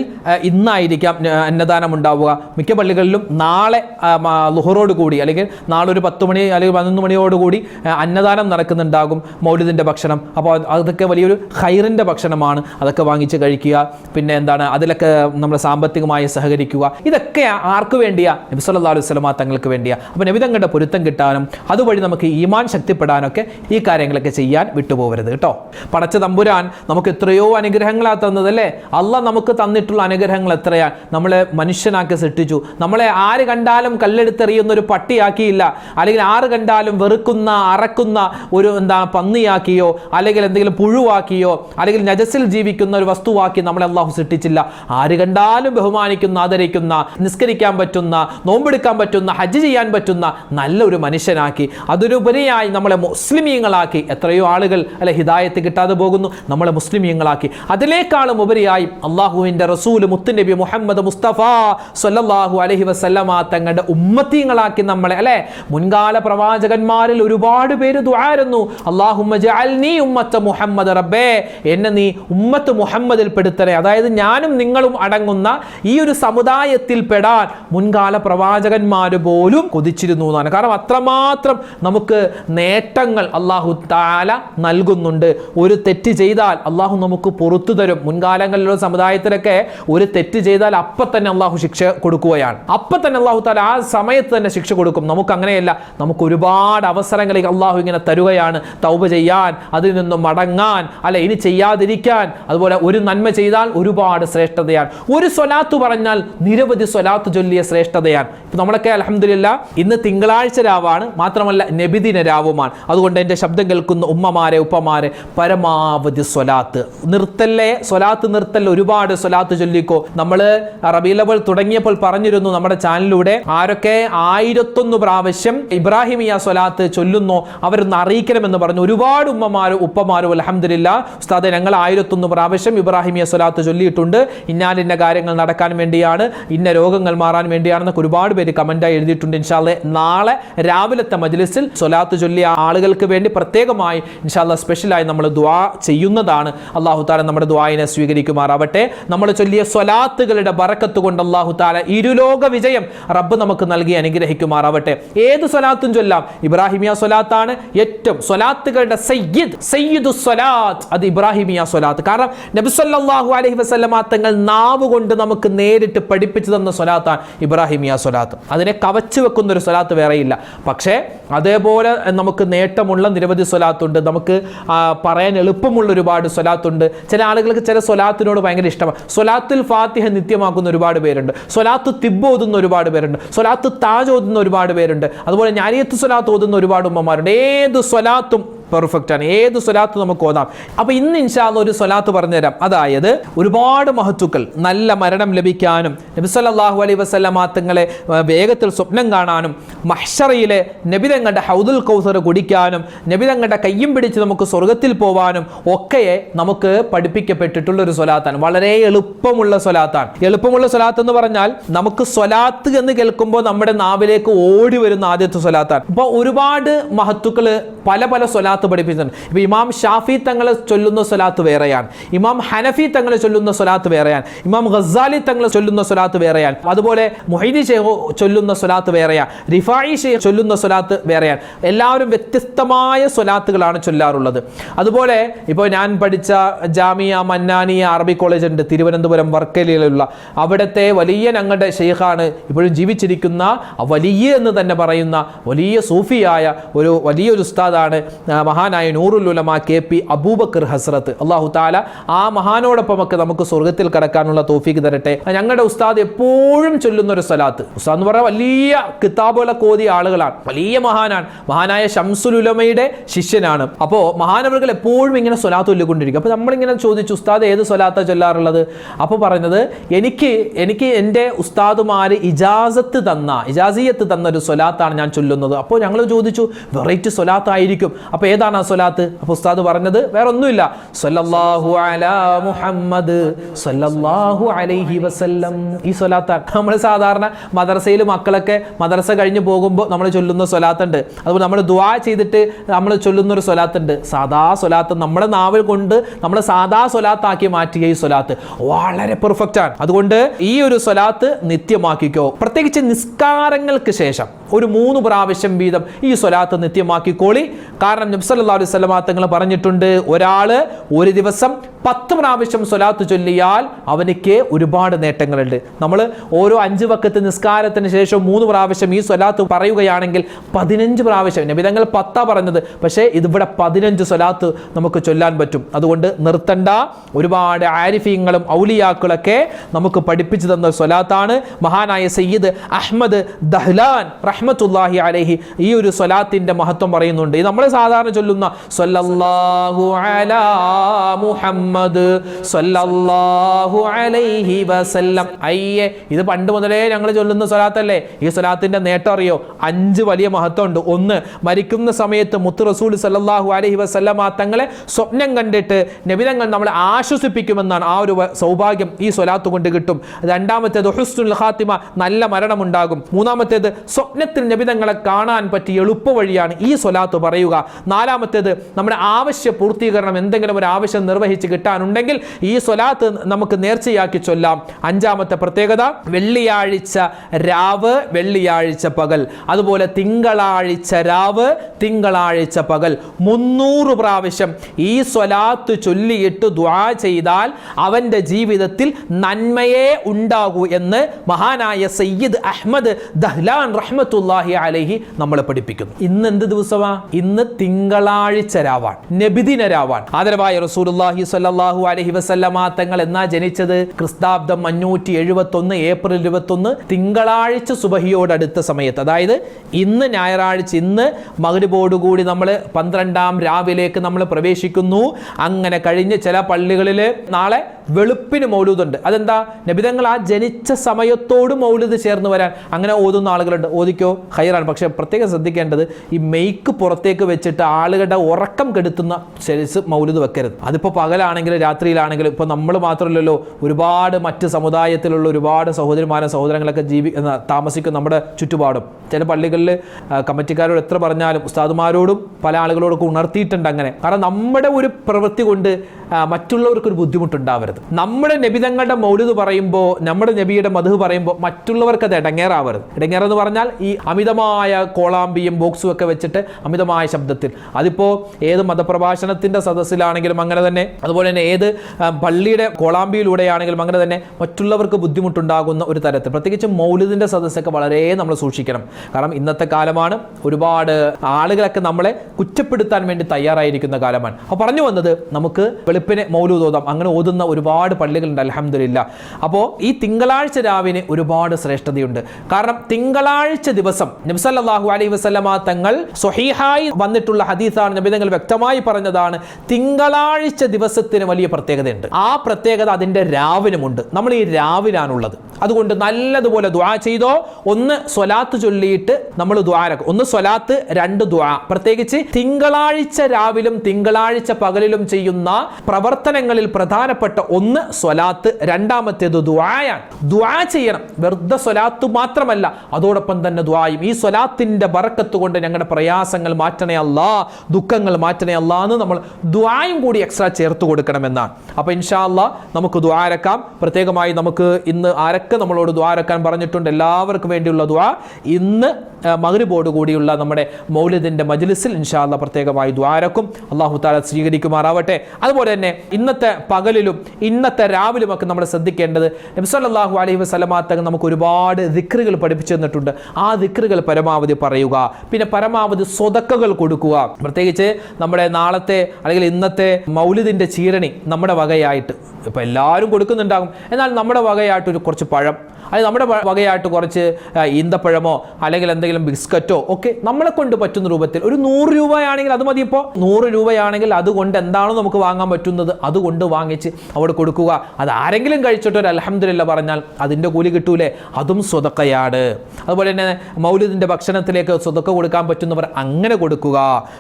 ഇന്നായിരിക്കാം അന്നദാനം ഉണ്ടാവുക. മിക്ക പള്ളികളിലും നാളെ ലുഹറോട് കൂടി അല്ലെങ്കിൽ നാളെ ഒരു പത്ത് മണി അല്ലെങ്കിൽ പതിനൊന്ന് മണിയോടുകൂടി അന്നദാനം നടക്കുന്നുണ്ടാകും മൗലിദിന്റെ ഭക്ഷണം. അപ്പോൾ അതൊക്കെ വലിയൊരു ഹൈറിന്റെ ഭക്ഷണമാണ്. അതൊക്കെ വാങ്ങിച്ച് കഴിക്കുക. പിന്നെ എന്താണ്? അതിലൊക്കെ നമ്മൾ സാമ്പത്തികമായി സഹകരിക്കുക. ഇതൊക്കെ ആർക്ക് വേണ്ടിയാ? നബി സല്ലല്ലാഹു അലൈഹി വസല്ലമ തങ്ങൾക്ക് വേണ്ടിയാ. അപ്പോൾ നബിതങ്ങളുടെ പൊരുത്തം കിട്ടാനും അതുവഴി നമുക്ക് ഈമാൻ ശക്തിപ്പെടാനൊക്കെ ഈ കാര്യങ്ങളൊക്കെ ചെയ്യാൻ വിട്ടുപോകരുത് കേട്ടോ. പടച്ച തമ്പുരാൻ നമുക്ക് എത്രയോ അനുഗ്രഹങ്ങളാ തന്നതല്ലേ? അല്ല നമുക്ക് തന്നിട്ടുള്ള അനുഗ്രഹങ്ങൾ എത്രയാണ് നമ്മളെ മനുഷ്യനാക്കി സൃഷ്ടിച്ചു. നമ്മളെ ആര് കണ്ടാലും കല്ലെടുത്തെറിയുന്ന ഒരു പട്ടിയാക്കിയില്ല. അല്ലെങ്കിൽ ആറ് കണ്ടാലും വെറുക്കുന്ന അറക്കുന്ന ഒരു എന്താ പന്നിയാക്കിയോ അല്ലെങ്കിൽ എന്തെങ്കിലും പുഴുവാക്കിയോ അല്ലെങ്കിൽ നജസിൽ ജീവിക്കുന്ന ഒരു വസ്തുവാക്കി നമ്മളെ അള്ളാഹു സൃഷ്ടിച്ചില്ല. ആര് കണ്ടാലും ബഹുമാനിക്കുന്ന ആദരിക്കുന്ന നിസ്കരിക്കാൻ പറ്റുന്ന നോമ്പെടുക്കാൻ പറ്റുന്ന ഹജ്ജ് ചെയ്യാൻ പറ്റുന്ന നല്ലൊരു മനുഷ്യനാക്കി. അതിനുപരിയായി നമ്മളെ മുസ്ലിമീങ്ങളാക്കി. എത്രയോ ആളുകൾ അല്ലെ ഹിദായത്ത് കിട്ടാതെ പോകുന്നു നമ്മളെ മുസ്ലിമീങ്ങളാക്കി. അതിനേക്കാളും ഉപരിയായി അള്ളാഹുവിന്റെ റസൂൽ മുത്തുനബി മുഹമ്മദ് മുസ്തഫ സല്ലല്ലാഹു അലൈഹി വസല്ലമ തങ്ങളുടെ ഉമ്മത്തീങ്ങളാക്കി നമ്മളെ അല്ലെ? മുൻകാല പ്രവാചകന്മാരിൽ ഒരുപാട് പേര് അല്ലാഹുമ്മ ജഅൽനീ ഉമ്മത്ത മുഹമ്മദ് റബ്ബേ. എന്നെ നീ ഉമ്മത്ത് മുഹമ്മദിൽ പെടുത്തണേ. അതായത് ഞാനും നിങ്ങളും അടങ്ങുന്ന ഈ ഒരു സമുദായത്തിൽ പെടാൻ മുൻകാല പ്രവാചകന്മാർ പോലും കൊതിച്ചിരുന്നു എന്നാണ്. കാരണം അത്രമാത്രം നമുക്ക് നേട്ടങ്ങൾ അള്ളാഹു താല നൽകുന്നുണ്ട്. ഒരു തെറ്റ് ചെയ്താൽ അള്ളാഹു നമുക്ക് പുറത്തു തരും. മുൻകാലങ്ങളിലുള്ള സമുദായത്തിലൊക്കെ ഒരു തെറ്റ് ചെയ്താൽ അപ്പം തന്നെ അള്ളാഹു ശിക്ഷ കൊടുക്കുകയാണ്. അപ്പം തന്നെ അള്ളാഹു താല ആ സമയത്ത് തന്നെ ശിക്ഷ കൊടുക്കും. നമുക്ക് അങ്ങനെയല്ല നമുക്ക് ഒരുപാട് അവസരങ്ങൾ അള്ളാഹു ഇങ്ങനെ തരുകയാണ്. തൗബ ചെയ്യാൻ അതിൽ നിന്നും മടങ്ങാൻ അല്ല ഇനി ചെയ്യാതിരിക്കാൻ. അതുപോലെ ഒരു നന്മ ചെയ്താൽ ഒരുപാട് ശ്രേഷ്ഠതയാണ്. ഒരു സ്വലാത്ത് പറഞ്ഞാൽ നിരവധി സ്വലാത്ത് ചൊല്ലിയ ശ്രേഷ്ഠതയാണ്. ഇപ്പൊ നമ്മളൊക്കെ അലഹമില്ല ഇന്ന് തിങ്കളാഴ്ച രാവാണ്. മാത്രമല്ല നബിദിന രാവുമാണ്. അതുകൊണ്ട് എന്റെ ശബ്ദം കേൾക്കുന്ന ഉമ്മമാരെ ഉപ്പമാരെ പരമാവധി സ്വലാത്ത്. നിർത്തല്ലേ? സ്വലാത്ത് നിർത്തൽ ഒരുപാട് സ്വലാത്ത് ചൊല്ലിക്കോ. നമ്മൾ റബീലബൾ തുടങ്ങിയപ്പോൾ പറഞ്ഞിരുന്നു നമ്മുടെ ചാനലിലൂടെ. ആരൊക്കെ ആയിരത്തൊന്ന് പ്രാവശ്യം ഇബ്രാഹിമിയ സ്വലാത്ത് ചൊല്ലുന്നോ. അവരൊന്ന് അറിയിക്കണമെന്ന് പറഞ്ഞു. ഒരുപാട് ഉമ്മമാരും ഉപ്പമാരും അലഹമില്ല ഉസ്താദെ ഞങ്ങൾ ആയിരത്തൊന്ന് പ്രാവശ്യം ഇബ്രാഹിമിയ സ്വലാത്ത് ചൊല്ലിയിട്ടുണ്ട്. ഇന്നാലിന്ന കാര്യങ്ങൾ നടക്കാൻ വേണ്ടിയാണ് ഇന്ന രോഗങ്ങൾ മാറാൻ വേണ്ടിയാണെന്നൊക്കെ ഒരുപാട് പേര് കമന്റായി എഴുതിയിട്ടുണ്ട്. ഇൻഷാല്ലെ നാളെ രാവിലത്തെ മജ്ലിസിൽ സ്വലാത്ത് ചൊല്ലിയ ആളുകൾക്ക് വേണ്ടി പ്രത്യേകമായി ഇൻഷാല്ല സ്പെഷ്യലായി നമ്മൾ ദ്വാ ചെയ്യുന്നതാണ്. അള്ളാഹു താല നമ്മുടെ ദ്വായിനെ സ്വീകരിക്കുമാറാവട്ടെ. നമ്മൾ ചൊല്ലിയ സ്വലാത്തുകളുടെ ബറക്കത്ത് കൊണ്ട് അള്ളാഹു താല ഇരുലോക വിജയം റബ്ബ് നമുക്ക് നൽകി അനുഗ്രഹിക്കുമാറാവട്ടെ. ഏത് സ്വലാത്തും ചൊല്ലാം. ഇബ്രാഹിമിയ സ്വലാത്താണ് ഏറ്റവും സ്വലാത്തുകളുടെ സയ്യിദ്. സയ്യിദ് സ്വലാത്ത്. അത് ഇബ്രാഹിമിയ സ്വലാത്ത്. കാരണം നബിസ്വല്ലാഹു അലഹി വസല്ലമ തങ്ങൾ നാവ് കൊണ്ട് നമുക്ക് നേരിട്ട് പഠിപ്പിച്ചു തന്ന സ്വലാത്താണ് ഇബ്രാഹിമിയ സ്വലാത്ത്. അതിനെ കവച്ചു വെക്കുന്ന ഒരു സ്വലാത്ത് വേറെയില്ല. പക്ഷേ അതേപോലെ നമുക്ക് നേട്ടമുള്ള നിരവധി സ്വലാത്തുണ്ട്. നമുക്ക് പറയാൻ എളുപ്പമുള്ള ഒരുപാട് സ്വലാത്തുണ്ട്. ചില ആളുകൾക്ക് ചില സ്വലാത്തിനോട് ഭയങ്കര ഇഷ്ടമാണ്. സ്വലാത്തുൽ ഫാത്തിഹ നിത്യമാക്കുന്ന ഒരുപാട് പേരുണ്ട്. സ്വലാത്ത് തിബ് ഓതുന്ന ഒരുപാട് പേരുണ്ട്. സ്വലാത്ത് താജ് ഓതുന്ന ഒരുപാട് പേരുണ്ട്. അതുപോലെ ഞാനിയത്ത് സ്വലാത്ത് ഓതുന്ന ഒരുപാട് ഉമ്മമാരുണ്ട്. ഏത് സ്വലാത്തും പെർഫെക്റ്റ് ആണ്. ഏത് സ്വലാത്ത് നമുക്ക് ഓതാം? അപ്പോൾ ഇന്ന് ഇൻഷാല്ല ഒരു സ്വലാത്ത് പറഞ്ഞുതരാം. അതായത് ഒരുപാട് മഹത്തുക്കൾ നല്ല മരണം ലഭിക്കാനും നബി സല്ലല്ലാഹു അലൈഹി വസല്ലമ തങ്ങളെ വേഗത്തിൽ സ്വപ്നം കാണാനും മഹ്ഷറയിലെ നബിതങ്ങളുടെ ഹൗദുൽ കൗസർ കുടിക്കാനും നബിതങ്ങളുടെ കയ്യും പിടിച്ച് നമുക്ക് സ്വർഗത്തിൽ പോവാനും ഒക്കെ നമുക്ക് പഠിപ്പിക്കപ്പെട്ടിട്ടുള്ള ഒരു സ്വലാത്താണ്. വളരെ എളുപ്പമുള്ള സ്വലാത്താണ്. എളുപ്പമുള്ള സ്വലാത്ത് എന്ന് പറഞ്ഞാൽ നമുക്ക് സ്വലാത്ത് എന്ന് കേൾക്കുമ്പോൾ നമ്മുടെ നാവിലേക്ക് ഓടി വരുന്ന ആദ്യത്തെ സ്വലാത്താണ്. അപ്പോൾ ഒരുപാട് മഹത്തുക്കൾ പല പല സ്വലാത്ത് പഠിപ്പിച്ചിട്ടുണ്ട്. ഇപ്പൊ ഇമാം ഷാഫി തങ്ങൾ ചൊല്ലുന്ന സ്വലാത്ത് വേറെയാണ്. ഇമാം ഹനഫി തങ്ങൾ ചൊല്ലുന്ന സ്വലാത്ത് വേറെയാണ്. ഇമാം ഗസാലി തങ്ങൾ ചൊല്ലുന്ന സ്വലാത്ത് വേറെയാണ്. അതുപോലെ മൊഹീദി ഷെയ്ഖ് ചൊല്ലുന്ന സ്വലാത്ത് വേറെയാണ്. റിഫായി ഷെയ്ഖ് ചൊല്ലുന്ന സ്വലാത്ത് വേറെയാണ്. എല്ലാവരും വ്യത്യസ്തമായ സ്വലാത്തുകളാണ് ചൊല്ലാറുള്ളത്. അതുപോലെ ഇപ്പോൾ ഞാൻ പഠിച്ച ജാമിയ മന്നാനിയ അറബി കോളേജ് ഉണ്ട്. തിരുവനന്തപുരം വർക്കലയിലുള്ള. അവിടുത്തെ വലിയ ഞങ്ങളുടെ ഷെയ്ഖാണ് ഇപ്പോഴും ജീവിച്ചിരിക്കുന്ന വലിയ എന്ന് തന്നെ പറയുന്ന വലിയ സൂഫിയായ ഒരു വലിയൊരു ഉസ്താദാണ് മഹാനായ നൂറുല്ലുലമ കെ പി അബൂബക്കർ ഹസ്രത്ത്. അള്ളാഹു താല ആ മഹാനോടൊപ്പമൊക്കെ നമുക്ക് സ്വർഗത്തിൽ കടക്കാനുള്ള തോഫീക്ക് തരട്ടെ. ഞങ്ങളുടെ ഉസ്താദ് എപ്പോഴും ചൊല്ലുന്ന ഒരു സ്ഥലത്ത് ഉസ്താദ് എന്ന് പറഞ്ഞാൽ വലിയ കിതാബോല കോതി ആളുകളാണ്. വലിയ മഹാനാണ്. മഹാനായ ഷംസുലുലമയുടെ ശിഷ്യനാണ്. അപ്പോൾ മഹാനവറുകൾ എപ്പോഴും ഇങ്ങനെ സ്വലാത്ത് ചൊല്ലിക്കൊണ്ടിരിക്കും. അപ്പോൾ നമ്മളിങ്ങനെ ചോദിച്ചു ഉസ്താദ് ഏത് സ്വലാത്ത ചൊല്ലാറുള്ളത്? അപ്പോൾ പറഞ്ഞത് എനിക്ക് എനിക്ക് എന്റെ ഉസ്താദുമാർ ഇജാസത്ത് തന്ന ഇജാസിയത്ത് തന്ന ഒരു സ്വലാത്താണ് ഞാൻ ചൊല്ലുന്നത്. അപ്പോൾ ഞങ്ങൾ ചോദിച്ചു വെറൈറ്റി സ്വലാത്തായിരിക്കും. അപ്പോൾ ഏതാണ് ആ സ്വലാത്ത്? അപ്പോൾ ഉസ്താദ് പറഞ്ഞത് വേറെ ഒന്നുമില്ല സല്ലല്ലാഹു അലാ മുഹമ്മദ് സല്ലല്ലാഹു അലൈഹി വസല്ലം. ഈ സ്വലാത്താണ് നമ്മൾ സാധാരണ മദ്രസയിൽ മക്കളൊക്കെ മദ്രസ കഴിഞ്ഞ് പോകുമ്പോൾ നമ്മൾ ചൊല്ലുന്ന സ്വലാത്തുണ്ട്. അതുപോലെ നമ്മൾ ദുആ ചെയ്തിട്ട് നമ്മൾ ചൊല്ലുന്ന ഒരു സ്വലാത്തുണ്ട്. സാദാ സ്വലാത്ത് നമ്മുടെ നാവിൽ കൊണ്ട് നമ്മൾ സാദാ സ്വലാത്താക്കി മാറ്റിയ ഈ സ്വലാത്ത്. വളരെ പെർഫെക്റ്റ് ആണ്. അതുകൊണ്ട് ഈ ഒരു സ്വലാത്ത് നിത്യമാക്കിക്കോ. പ്രത്യേകിച്ച് നിസ്കാരങ്ങൾക്ക് ശേഷം ഒരു മൂന്ന് പ്രാവശ്യം വീതം ഈ സ്വലാത്ത് നിത്യമാക്കിക്കോളി. കാരണം നബ്സല്ലാ അലൈഹി സ്വലമാ തങ്ങൾ പറഞ്ഞിട്ടുണ്ട് ഒരാൾ ഒരു ദിവസം പത്ത് പ്രാവശ്യം സ്വലാത്ത് ചൊല്ലിയാൽ അവനിക്ക് ഒരുപാട് നേട്ടങ്ങളുണ്ട്. നമ്മൾ ഓരോ അഞ്ച് വക്കത്ത് നിസ്കാരത്തിന് ശേഷം മൂന്ന് പ്രാവശ്യം ഈ സ്വലാത്ത് പറയുകയാണെങ്കിൽ പതിനഞ്ച് പ്രാവശ്യം നബിതങ്ങൾ പത്താ പറഞ്ഞത് പക്ഷേ ഇതിവിടെ പതിനഞ്ച് സ്വലാത്ത് നമുക്ക് ചൊല്ലാൻ പറ്റും. അതുകൊണ്ട് നിർത്തണ്ട. ഒരുപാട് ആരിഫീങ്ങളും ഔലിയാക്കളൊക്കെ നമുക്ക് പഠിപ്പിച്ചു തന്ന സ്വലാത്താണ്. മഹാനായ സയ്യിദ് അഹ്മദ് ദഹ്ലാൻ റഹ്മത്തുല്ലാഹി അലഹി ഈ ഒരു സ്വലാത്തിന്റെ മഹത്വം പറയുന്നുണ്ട്. ഇത് നമ്മൾ സാധാരണ ചൊല്ലുന്ന സല്ലല്ലാഹു അലാ മുഹമ്മദ് സല്ലല്ലാഹു അലൈഹി വസല്ലം. അയ്യേ ഇത് പണ്ട് മുതലേ ഞങ്ങൾ ചൊല്ലുന്ന സ്വലാത്തല്ലേ? ഈ സ്വലാത്തിന്റെ നേട്ടം അറിയോ? അഞ്ച് വലിയ മഹത്വമുണ്ട്. ഒന്ന് മരിക്കുന്ന സമയത്ത് മുത്ത് റസൂൽ സല്ലല്ലാഹു അലൈഹി വസല്ലമ തങ്ങളെ സ്വപ്നം കണ്ടിട്ട് നബിതങ്ങൾ നമ്മളെ ആശ്വസിപ്പിക്കുമെന്നാണ് ആ ഒരു സൗഭാഗ്യം ഈ സ്വലാത്ത് കൊണ്ട് കിട്ടും. രണ്ടാമത്തേത് ഹുസ്നുൽ ഖാത്തിമ നല്ല മരണമുണ്ടാകും. മൂന്നാമത്തേത് സ്വപ്നത്തിൽ നബിതങ്ങളെ കാണാൻ പറ്റിയ എളുപ്പ വഴിയാണ് ഈ സ്വലാത്ത് പറയുക. നാലാമത്തേത് നമ്മുടെ ആവശ്യ പൂർത്തീകരണം എന്തെങ്കിലും ഒരു ആവശ്യം നിർവഹിച്ച് കിട്ടാനുണ്ടെങ്കിൽ ഈ സ്വലാത്ത് നമുക്ക് നേർച്ചയാക്കി ചൊല്ലാം. അഞ്ചാമത്തെ പ്രത്യേകത വെള്ളിയാഴ്ച രാവ് വെള്ളിയാഴ്ച പകൽ. അതുപോലെ തിങ്കളാഴ്ച രാവ് തിങ്കളാഴ്ച പകൽ. മുന്നൂറ് പ്രാവശ്യം ഈ സ്വലാത്ത് ചൊല്ലിയിട്ട് ദ്വാ ചെയ്താൽ അവന്റെ ജീവിതത്തിൽ നന്മയേ ഉണ്ടാകൂ എന്ന് മഹാനായ സയ്യിദ് അഹമ്മദ് ദഹ്ലാൻ റഹ്മത്തുല്ലാഹി അലൈഹി നമ്മളെ പഠിപ്പിക്കുന്നു. ഇന്ന് എന്ത് ദിവസമാ? ഇന്ന് തിങ്കളാഴ്ച രാവാൻ നബിദിന രാവാൻ ആദരവായ റസൂലുള്ളാഹി സ്വല്ലല്ലാഹു അലഹി വസല്ലമ തങ്ങൾ എന്നാ ജനിച്ചത്? ക്രിസ്താബ്ദം അഞ്ഞൂറ്റി എഴുപത്തി ഒന്ന് ഏപ്രിൽ ഇരുപത്തി ഒന്ന് തിങ്കളാഴ്ച സുബഹിയോടടുത്ത സമയത്ത്. അതായത് ഇന്ന് ഞായറാഴ്ച ഇന്ന് മകരിബോടുകൂടി നമ്മൾ പന്ത്രണ്ടാം രാവിലേക്ക് നമ്മൾ പ്രവേശിക്കുന്നു. അങ്ങനെ കഴിഞ്ഞ് ചില പള്ളികളിൽ നാളെ വെളുപ്പിന് മൗലൂദുണ്ട്. അതെന്താ? നബിതങ്ങൾ ആ ജനിച്ച സമയത്തോട് മൗലൂദ് ചേർന്ന് വരാൻ. അങ്ങനെ ഓതുന്ന ആളുകളുണ്ട്. ഓദിക്കോ ഹൈറാണ് പക്ഷെ പ്രത്യേകം ശ്രദ്ധിക്കേണ്ടത് ഈ മെയ്ക്ക് പുറത്തേക്ക് വെച്ചിട്ട് ആളുകളുടെ ഉറക്കം കെടുത്തുന്ന സെൽസ് മൗലിത് വെക്കരുത്. അതിപ്പോൾ പകലാണെങ്കിലും രാത്രിയിലാണെങ്കിലും ഇപ്പോൾ നമ്മൾ മാത്രമല്ലല്ലോ ഒരുപാട് മറ്റ് സമുദായത്തിലുള്ള ഒരുപാട് സഹോദരിമാരും സഹോദരങ്ങളൊക്കെ ജീവി താമസിക്കും നമ്മുടെ ചുറ്റുപാടും. ചില പള്ളികളിൽ കമ്മിറ്റിക്കാരോട് എത്ര പറഞ്ഞാലും ഉസ്താദുമാരോടും പല ആളുകളോടൊക്കെ ഉണർത്തിയിട്ടുണ്ട് അങ്ങനെ. കാരണം നമ്മുടെ ഒരു പ്രവൃത്തി കൊണ്ട് മറ്റുള്ളവർക്കൊരു ബുദ്ധിമുട്ടുണ്ടാവരുത്. നമ്മുടെ നബിതങ്ങളുടെ മൗലിദ് പറയുമ്പോൾ നമ്മുടെ നബിയുടെ മധു പറയുമ്പോൾ മറ്റുള്ളവർക്ക് അത് ഇടങ്ങേറാവരുത്. ഇടങ്ങേറെന്ന് പറഞ്ഞാൽ ഈ അമിതമായ കോളാമ്പിയും ബോക്സും ഒക്കെ വെച്ചിട്ട് അമിതമായ ശബ്ദത്തിൽ അതിപ്പോൾ ഏത് മതപ്രഭാഷണത്തിന്റെ സദസ്സിലാണെങ്കിലും അങ്ങനെ തന്നെ അതുപോലെ തന്നെ ഏത് പള്ളിയുടെ കോളാമ്പിയിലൂടെയാണെങ്കിലും അങ്ങനെ തന്നെ മറ്റുള്ളവർക്ക് ബുദ്ധിമുട്ടുണ്ടാകുന്ന ഒരു തരത്തിൽ. പ്രത്യേകിച്ച് മൗലിദിന്റെ സദസ്സൊക്കെ വളരെ നമ്മൾ സൂക്ഷിക്കണം. കാരണം ഇന്നത്തെ കാലമാണ് ഒരുപാട് ആളുകളൊക്കെ നമ്മളെ കുറ്റപ്പെടുത്താൻ വേണ്ടി തയ്യാറായിരിക്കുന്ന കാലമാണ്. അപ്പോൾ പറഞ്ഞു വന്നത് നമുക്ക് വെളുപ്പിനെ മൗലൂദ് അങ്ങനെ ഓതുന്ന ഒരുപാട് പള്ളികളുണ്ട് അലഹമില്ല അപ്പോൾ ഈ തിങ്കളാഴ്ച രാവിന് ഒരുപാട് ശ്രേഷ്ഠതയുണ്ട്. കാരണം തിങ്കളാഴ്ച ദിവസം നബ്സല്ലാഹു അലൈഹി വസല്ലമ തങ്ങൾ സൊഹീഹായി വന്നിട്ടുള്ള ഹദീസാണ് നബി തങ്ങൾ വ്യക്തമായി പറഞ്ഞതാണ് തിങ്കളാഴ്ച ദിവസത്തിന് വലിയ പ്രത്യേകതയുണ്ട്. ആ പ്രത്യേകത അതിന്റെ രാവിലുമുണ്ട്. നമ്മൾ ഈ രാവിലാണുള്ളത്. അതുകൊണ്ട് നല്ലതുപോലെ ദ്വാ ചെയ്തോ ഒന്ന് സ്വലാത്ത് ചൊല്ലിയിട്ട് നമ്മൾ ദ്വാരക്കും ഒന്ന് സ്വലാത്ത് രണ്ട് ദ്വാ പ്രത്യേകിച്ച് തിങ്കളാഴ്ച രാവിലും തിങ്കളാഴ്ച പകലിലും ചെയ്യുന്ന പ്രവർത്തനങ്ങളിൽ പ്രധാനപ്പെട്ട ഒന്ന് സ്വലാത്ത് രണ്ടാമത്തേത് ദ്വായാണ് ദ്വാ ചെയ്യണം. വെറുതെ സ്വലാത്ത് മാത്രമല്ല അതോടൊപ്പം തന്നെ ദ്വായും ഈ സ്വലാത്തിന്റെ ബറക്കത്ത് കൊണ്ട് ഞങ്ങളുടെ പ്രയാസങ്ങൾ മാറ്റണേ അല്ലാ ദുഃഖങ്ങൾ മാറ്റണേ അല്ലാ എന്ന് നമ്മൾ ദ്വായും കൂടി എക്സ്ട്രാ ചേർത്ത് കൊടുക്കണമെന്നാണ്. അപ്പോൾ ഇൻഷാല്ല നമുക്ക് ദ്വാരക്കാം പ്രത്യേകമായി നമുക്ക് ഇന്ന് ആരൊക്കെ നമ്മളോട് ദ്വാരക്കാൻ പറഞ്ഞിട്ടുണ്ട്. എല്ലാവർക്കും വേണ്ടിയുള്ള ദ്വാ ഇന്ന് മകരുബോട് കൂടിയുള്ള നമ്മുടെ മൗലിദിന്റെ മജ്ലിസിൽ ഇൻഷാല്ല പ്രത്യേകമായി ദ്വാരക്കും അള്ളാഹു താല സ്വീകരിക്കുമാറാവട്ടെ. അതുപോലെ തന്നെ ഇന്നത്തെ പകലിലും ഇന്നത്തെ രാവിലും രാവിലുമൊക്കെ നമ്മൾ ശ്രദ്ധിക്കേണ്ടത് നബ്സല്ലാഹു അലൈഹി വസ്ലമാത്ത നമുക്ക് ഒരുപാട് ദിക്റുകൾ പഠിപ്പിച്ചു തന്നിട്ടുണ്ട്. ആ ദിക്റുകൾ പരമാവധി പറയുക. പിന്നെ പരമാവധി സ്വതക്കകൾ കൊടുക്കുക. പ്രത്യേകിച്ച് നമ്മുടെ നാളത്തെ അല്ലെങ്കിൽ ഇന്നത്തെ മൗലിദിന്റെ ചീരണി നമ്മുടെ വകയായിട്ട് ഇപ്പോൾ എല്ലാവരും കൊടുക്കുന്നുണ്ടാകും. എന്നാൽ നമ്മുടെ വകയായിട്ട് ഒരു കുറച്ച് പഴം അത് നമ്മുടെ വകയായിട്ട് കുറച്ച് ഈന്തപ്പഴമോ അല്ലെങ്കിൽ എന്തെങ്കിലും ബിസ്ക്കറ്റോ ഒക്കെ നമ്മളെ കൊണ്ട് പറ്റുന്ന രൂപത്തിൽ ഒരു നൂറ് രൂപയാണെങ്കിൽ അത് മതി ഇപ്പോൾ നൂറ് രൂപയാണെങ്കിൽ അതുകൊണ്ട് എന്താണോ നമുക്ക് വാങ്ങാൻ പറ്റുന്നത് അതുകൊണ്ട് വാങ്ങിച്ച് അവിടെ കൊടുക്കുക. അത് ആരെങ്കിലും കഴിച്ചിട്ട് ഒരു അലഹമില്ല പറഞ്ഞാൽ അതിന്റെ കൂലി കിട്ടൂലേ? അതും സ്വതക്കയാണ്. അതുപോലെ തന്നെ മൗലിദിന്റെ ഭക്ഷണത്തിലേക്ക് സ്വതക്ക കൊടുക്കാൻ പറ്റുന്നവർ അങ്ങനെ കൊടുക്കുക.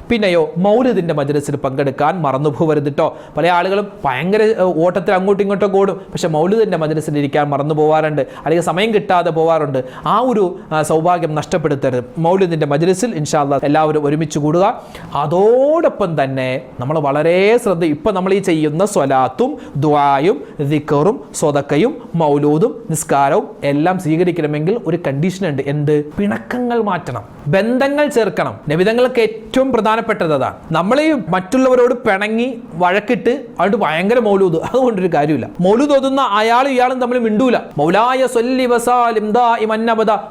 പിന്നെയോ മൗലിദിന്റെ മജലസിൽ പങ്കെടുക്കാൻ മറന്നു കേട്ടോ പല ആളുകളും ഭയങ്കര ഓട്ടത്തിൽ അങ്ങോട്ടും ഇങ്ങോട്ടും ഓടും. പക്ഷേ മൗലിദിന്റെ മജലസിൽ ഇരിക്കാൻ മറന്നു പോകാറുണ്ട് അല്ലെങ്കിൽ സമയം കിട്ടാതെ പോവാറുണ്ട്. ആ ഒരു സൗഭാഗ്യം നഷ്ടപ്പെടുത്തരുത്. മൗലിദിന്റെ മജലിസിൽ ഇൻഷാല്ല എല്ലാവരും ഒരുമിച്ച് കൂടുക. അതോടൊപ്പം തന്നെ നമ്മൾ വളരെ ശ്രദ്ധ ഇപ്പം നമ്മൾ ഈ ചെയ്യുന്ന സ്വലാത്തും ദ്വായും ദിക്കറും സ്വതക്കയും മൗലൂദും നിസ്കാരവും എല്ലാം സ്വീകരിക്കണമെങ്കിൽ ഒരു കണ്ടീഷൻ ഉണ്ട് എന്ത്? പിണക്കങ്ങൾ മാറ്റണം. ബന്ധങ്ങൾ ചേർക്കണം. നബിതങ്ങൾക്ക് ഏറ്റവും പ്രധാനപ്പെട്ടത് അതാണ്. നമ്മൾ മറ്റുള്ളവരോട് പിണങ്ങി വഴക്കിട്ട് അതുകൊണ്ട് ഭയങ്കര മൗലൂദ്. അതുകൊണ്ടൊരു കാര്യമില്ല. മൗലൂദ് ഓതുന്ന അയാളും ഇയാളും തമ്മിൽ മിണ്ടൂല. മൗലായ അബദ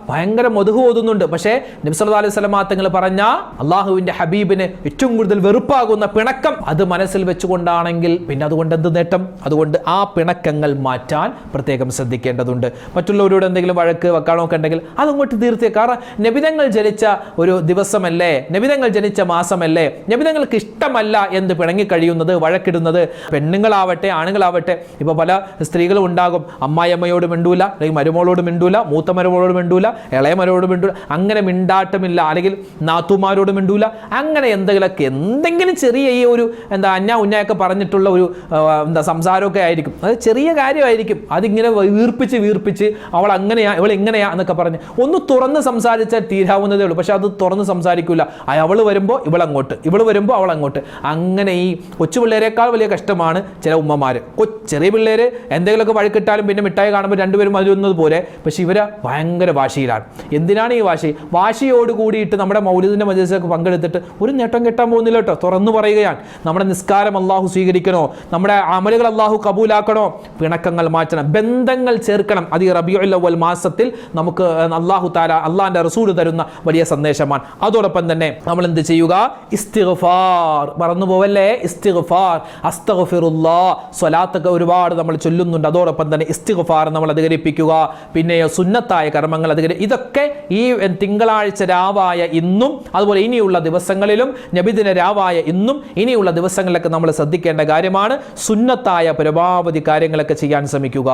ഭയങ്കര മധു ഓതുന്നുണ്ട്. പക്ഷേ നബി സല്ലല്ലാഹു അലൈഹി തങ്ങൾ പറഞ്ഞ അള്ളാഹുവിന്റെ ഹബീബിന് ഏറ്റവും കൂടുതൽ വെറുപ്പാകുന്ന പിണക്കം അത് മനസ്സിൽ വെച്ചുകൊണ്ടാണെങ്കിൽ പിന്നെ അതുകൊണ്ട് എന്ത് നേട്ടം? അതുകൊണ്ട് ആ പിണക്കങ്ങൾ മാറ്റാൻ പ്രത്യേകം ശ്രദ്ധിക്കേണ്ടതുണ്ട്. മറ്റുള്ളവരോട് എന്തെങ്കിലും വഴക്ക് വക്കാണോ ഉണ്ടെങ്കിൽ അതങ്ങോട്ട് തീർത്തേ. കാരണം നബിതങ്ങൾ ജനിച്ച ഒരു ദിവസമല്ലേ? നബിതങ്ങൾ ജനിച്ച മാസമല്ലേ? നബിതങ്ങൾക്ക് ഇഷ്ടമല്ല എന്ന് പിണങ്ങി കഴിയുന്നത് വഴക്കിടുന്നത്. പെണ്ണുങ്ങളാവട്ടെ ആണുങ്ങളാവട്ടെ. ഇപ്പോൾ പല സ്ത്രീകളും ഉണ്ടാകും. അമ്മായിയമ്മയോട് മിണ്ടൂല. അല്ലെങ്കിൽ മരുമോളോട് മിണ്ടൂല മൂത്ത മരുമോളോട് മിണ്ടൂല ഇളയ മരുമോട് മിണ്ടൂല അങ്ങനെ മിണ്ടാട്ടമില്ല. അല്ലെങ്കിൽ നാത്തുമാരോട് മിണ്ടൂല. അങ്ങനെ എന്തെങ്കിലുമൊക്കെ എന്തെങ്കിലും ചെറിയ ഈ ഒരു എന്താ അന്ന ഉന്നയൊക്കെ പറഞ്ഞിട്ടുള്ള ഒരു എന്താ സംസാരമൊക്കെ ആയിരിക്കും. അത് ചെറിയ കാര്യമായിരിക്കും. അതിങ്ങനെ വീർപ്പിച്ച് വീർപ്പിച്ച് അവൾ അങ്ങനെയാ ഇവൾ എങ്ങനെയാ എന്നൊക്കെ പറഞ്ഞ് ഒന്ന് തുറന്ന് സംസാരിച്ചാൽ തീരാവുന്നതേ ഉള്ളൂ. പക്ഷെ അത് തുറന്ന് സംസാരിക്കില്ല അവൾ വരുമ്പോൾ ഇവൾ അങ്ങോട്ട് ഇവൾ വരുമ്പോൾ അവൾ അങ്ങോട്ട്. അങ്ങനെ ഈ കൊച്ചു പിള്ളേരെക്കാൾ വലിയ കഷ്ടമാണ് ചില ഉമ്മമാർ ചെറിയ പിള്ളേർ എന്തെങ്കിലുമൊക്കെ വഴക്കിട്ടാലും പിന്നെ മിഠായി കാണുമ്പോൾ രണ്ടുപേരും മതിയുന്നത് പോലെ പക്ഷെ ഇവർ ഭയങ്കര വാശിയിലാണ്. എന്തിനാണ് ഈ വാശി? വാശിയോട് കൂടിയിട്ട് നമ്മുടെ മൗലിദിന്റെ മജലിസൊക്കെ പങ്കെടുത്തിട്ട് ഒരു നേട്ടം കെട്ടാൻ പോകുന്നില്ല കേട്ടോ. തുറന്നു പറയുകയാണ്. നമ്മുടെ നിസ്കാരം അള്ളാഹു സ്വീകരിക്കണോ? നമ്മുടെ അമലുകൾ അള്ളാഹു കബൂലാക്കണോ? പിണക്കങ്ങൾ മാറ്റണം. ബന്ധങ്ങൾ ചേർക്കണം. അത് ഈ റബിയുല്ലവൽ മാസത്തിൽ നമുക്ക് അള്ളാഹു താല അള്ളാഹിന്റെ റസൂൽ തരുന്ന വലിയ സന്ദേശമാണ്. അതോടൊപ്പം തന്നെ നമ്മൾ എന്ത് ചെയ്യുക? ഇസ്തിഗ്ഫാർ. മറന്നു പോവല്ലേ ഇസ്തിഗ്ഫാർ. അസ്തഗ്ഫിറുല്ലാ. സ്വലാത്തൊക്കെ ഒരുപാട് നമ്മൾ ചൊല്ലുന്നുണ്ട്. അതോടൊപ്പം തന്നെ ഇസ്തിഗ്ഫാർ നമ്മൾ അധികരിപ്പിക്കുക. പിന്നെയോ സുന്നത്തായ കർമ്മങ്ങൾ അത് ഇതൊക്കെ ഈ തിങ്കളാഴ്ച രാവായ ഇന്നും അതുപോലെ ഇനിയുള്ള ദിവസങ്ങളിലും നബിദിന രാവായ ഇന്നും ഇനിയുള്ള ദിവസങ്ങളിലൊക്കെ നമ്മൾ ശ്രദ്ധിക്കേണ്ട കാര്യമാണ് സുന്നത്തായ പരമാവധി കാര്യങ്ങളൊക്കെ ചെയ്യാൻ ശ്രമിക്കുക.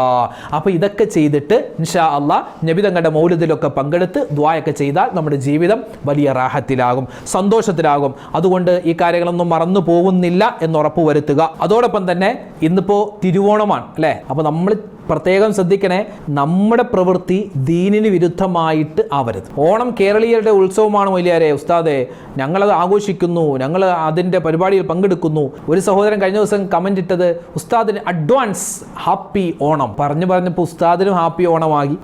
അപ്പോൾ ഇതൊക്കെ ചെയ്തിട്ട് ഇൻഷാ അല്ല നബിതങ്ങളുടെ മൗലിദിലൊക്കെ പങ്കെടുത്ത് ദ്വായൊക്കെ ചെയ്താൽ നമ്മുടെ ജീവിതം വലിയ റാഹത്തിലാകും സന്തോഷത്തിലാകും. അതുകൊണ്ട് ഈ കാര്യങ്ങളൊന്നും മറന്നു പോകുന്നില്ല എന്ന് ഉറപ്പ് വരുത്തുക അതോടൊപ്പം തന്നെ ഇന്നിപ്പോൾ തിരുവോണമാണ് അല്ലേ? അപ്പോൾ നമ്മൾ പ്രത്യേകം ശ്രദ്ധിക്കണേ നമ്മുടെ പ്രവൃത്തി ദീനിന് വിരുദ്ധമായിട്ട് ആവരുത്. ഓണം കേരളീയരുടെ ഉത്സവമാണ് മൊയ്ലിയാരെ. ഉസ്താദെ ഞങ്ങളത് ആഘോഷിക്കുന്നു ഞങ്ങൾ അതിന്റെ പരിപാടിയിൽ പങ്കെടുക്കുന്നു. ഒരു സഹോദരൻ കഴിഞ്ഞ ദിവസം കമന്റ് ഇട്ടത് ഉസ്താദിന് അഡ്വാൻസ് ഹാപ്പി ഓണം. പറഞ്ഞു പറഞ്ഞപ്പോൾ ഉസ്താദിനും ഹാപ്പി ഓണമാകി.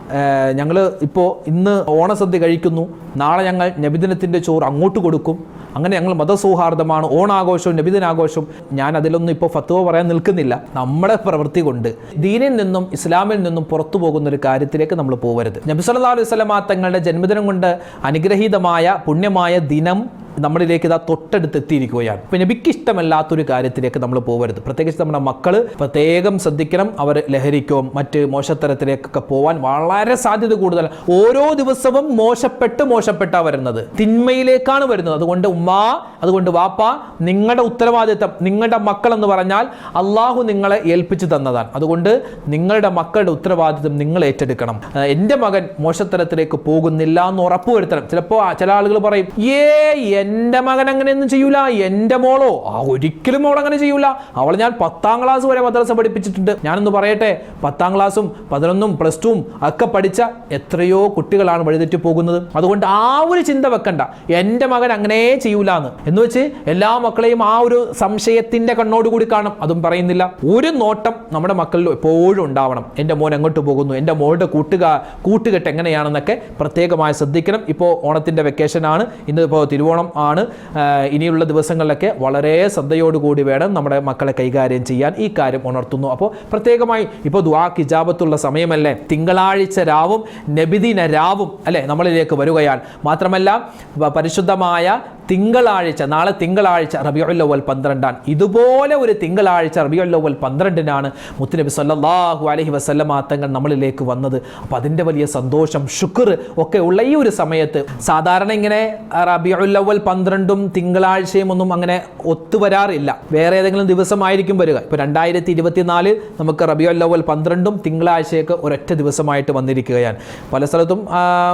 ഞങ്ങൾ ഇപ്പോൾ ഇന്ന് ഓണസദ്യ കഴിക്കുന്നു. നാളെ ഞങ്ങൾ നബിദിനത്തിന്റെ ചോറ് അങ്ങോട്ട് കൊടുക്കും. അങ്ങനെ ഞങ്ങൾ മതസൗഹാർദ്ദമാണ് ഓണാഘോഷവും നബിദിനാഘോഷവും. ഞാൻ അതിലൊന്നും ഇപ്പോൾ ഫത്തുവ പറയാൻ നിൽക്കുന്നില്ല. നമ്മുടെ പ്രവൃത്തി കൊണ്ട് ദീനിൽ നിന്നും ഇസ്ലാമിൽ നിന്നും പുറത്തു പോകുന്ന ഒരു കാര്യത്തിലേക്ക് നമ്മൾ പോകരുത് നബി സല്ലല്ലാഹു അലൈഹി വസല്ലമ തങ്ങളുടെ ജന്മദിനം കൊണ്ട് അനുഗ്രഹീതമായ പുണ്യമായ ദിനം നമ്മളിലേക്ക് ഇതാ തൊട്ടടുത്ത് എത്തിയിരിക്കുകയാണ്. ഇപ്പം നബിക്ക് ഇഷ്ടമല്ലാത്തൊരു കാര്യത്തിലേക്ക് നമ്മൾ പോകരുത് പ്രത്യേകിച്ച് നമ്മുടെ മക്കൾ പ്രത്യേകം ശ്രദ്ധിക്കണം അവർ ലഹരിക്കോ മറ്റ് മോശത്തരത്തിലേക്കൊക്കെ പോകാൻ വളരെ സാധ്യത കൂടുതൽ. ഓരോ ദിവസവും മോശപ്പെട്ട് മോശപ്പെട്ടാ വരുന്നത്. തിന്മയിലേക്കാണ് വരുന്നത്. അതുകൊണ്ട് ഉമ്മ അതുകൊണ്ട് വാപ്പ നിങ്ങളുടെ ഉത്തരവാദിത്തം നിങ്ങളുടെ മക്കൾ എന്ന് പറഞ്ഞാൽ അള്ളാഹു നിങ്ങളെ ഏൽപ്പിച്ചു തന്നതാണ്. അതുകൊണ്ട് നിങ്ങളുടെ മക്കളുടെ ഉത്തരവാദിത്തം നിങ്ങൾ ഏറ്റെടുക്കണം. എന്റെ മകൻ മോശത്തരത്തിലേക്ക് പോകുന്നില്ല എന്ന് ഉറപ്പുവരുത്തണം. ചിലപ്പോൾ ചില ആളുകൾ പറയും ഏ എന്റെ മകൻ അങ്ങനെയൊന്നും ചെയ്യൂല എന്റെ മോളോ? ആ ഒരിക്കലും മോൾ അങ്ങനെ ചെയ്യൂല. അവളെ ഞാൻ പത്താം ക്ലാസ് വരെ മദ്രസ പഠിപ്പിച്ചിട്ടുണ്ട്. ഞാനൊന്ന് പറയട്ടെ പത്താം ക്ലാസ്സും പതിനൊന്നും പ്ലസ് ടുവും ഒക്കെ പഠിച്ച എത്രയോ കുട്ടികളാണ് വഴിതെറ്റി പോകുന്നത്. അതുകൊണ്ട് ആ ഒരു ചിന്ത വെക്കണ്ട. എന്റെ മകൻ അങ്ങനെ ചെയ്യൂല എന്ന് എന്ന് വെച്ച് എല്ലാ മക്കളെയും ആ ഒരു സംശയത്തിന്റെ കണ്ണോട് കൂടി കാണും അതും പറയുന്നില്ല. ഒരു നോട്ടം നമ്മുടെ മക്കളിൽ എപ്പോഴും ഉണ്ടാവണം. എന്റെ മോൻ എങ്ങോട്ട് പോകുന്നു? എന്റെ മോളുടെ കൂട്ടുകാർ കൂട്ടുകെട്ട് എങ്ങനെയാണെന്നൊക്കെ പ്രത്യേകമായി ശ്രദ്ധിക്കണം. ഇപ്പോൾ ഓണത്തിന്റെ വെക്കേഷനാണ് ഇന്ന് ഇപ്പോൾ തിരുവോണം. ആണ്. ഇനിയുള്ള ദിവസങ്ങളിലൊക്കെ വളരെ ശ്രദ്ധയോടുകൂടി വേണം നമ്മുടെ മക്കളെ കൈകാര്യം ചെയ്യാൻ. ഈ കാര്യം ഉണർത്തുന്നു. അപ്പോൾ പ്രത്യേകമായി ഇപ്പോൾ ദ്വാ കിജാബത്തുള്ള സമയമല്ലേ? തിങ്കളാഴ്ച രാവും നബിദിന രാവും അല്ലേ? നമ്മളിലേക്ക് വരികയാൽ മാത്രമല്ല പരിശുദ്ധമായ തിങ്കളാഴ്ച നാളെ തിങ്കളാഴ്ച റബിയുല്ലവൽ പന്ത്രണ്ടാണ്. ഇതുപോലെ ഒരു തിങ്കളാഴ്ച റബിയുല്ലവൽ പന്ത്രണ്ടിനാണ് മുത്തുനബി സല്ലാഹു അലഹി വസല്ലമ തങ്ങൾ നമ്മളിലേക്ക് വന്നത്. അപ്പോൾ അതിന്റെ വലിയ സന്തോഷം ശുക്ർ ഒക്കെ ഉള്ള ഈ ഒരു സമയത്ത് സാധാരണ ഇങ്ങനെ റബിയുല്ലവൽ പന്ത്രണ്ടും തിങ്കളാഴ്ചയും ഒന്നും അങ്ങനെ ഒത്തുവരാറില്ല വേറെ ഏതെങ്കിലും ദിവസമായിരിക്കും വരിക. ഇപ്പോൾ രണ്ടായിരത്തി ഇരുപത്തിനാല് നമുക്ക് റബിയുല്ലവൽ പന്ത്രണ്ടും തിങ്കളാഴ്ചയൊക്കെ ഒരൊറ്റ ദിവസമായിട്ട് വന്നിരിക്കുകയാണ്. പല സ്ഥലത്തും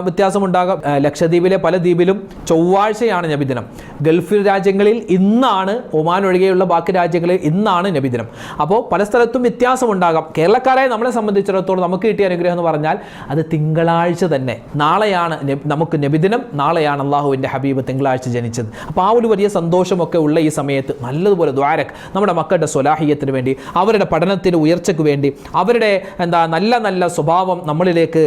വ്യത്യാസമുണ്ടാകാം. ലക്ഷദ്വീപിലെ പല ദ്വീപിലും ചൊവ്വാഴ്ചയാണ് നബിദിനം. ഗൾഫ് രാജ്യങ്ങളിൽ ഇന്നാണ് ഒമാൻ ഒഴികെയുള്ള ബാക്കി രാജ്യങ്ങളിൽ ഇന്നാണ് നബിദിനം. അപ്പോൾ പല സ്ഥലത്തും വ്യത്യാസമുണ്ടാകാം. കേരളക്കാരെ നമ്മളെ സംബന്ധിച്ചിടത്തോളം നമുക്ക് കിട്ടിയ അനുഗ്രഹം എന്ന് പറഞ്ഞാൽ അത് തിങ്കളാഴ്ച തന്നെ. നാളെയാണ് നമുക്ക് നബിദിനം നാളെയാണ് അള്ളാഹുവിന്റെ ഹബീബ് തിങ്കളാഴ്ച ജനിച്ചത്. അപ്പോൾ ആ ഒരു വലിയ സന്തോഷമൊക്കെ ഉള്ള ഈ സമയത്ത് നല്ലതുപോലെ ദ്വാരക് നമ്മുടെ മക്കളുടെ സ്വലാഹിയത്തിന് വേണ്ടി അവരുടെ പഠനത്തിന് ഉയർച്ചയ്ക്ക് വേണ്ടി അവരുടെ എന്താ നല്ല നല്ല സ്വഭാവം നമ്മളിലേക്ക്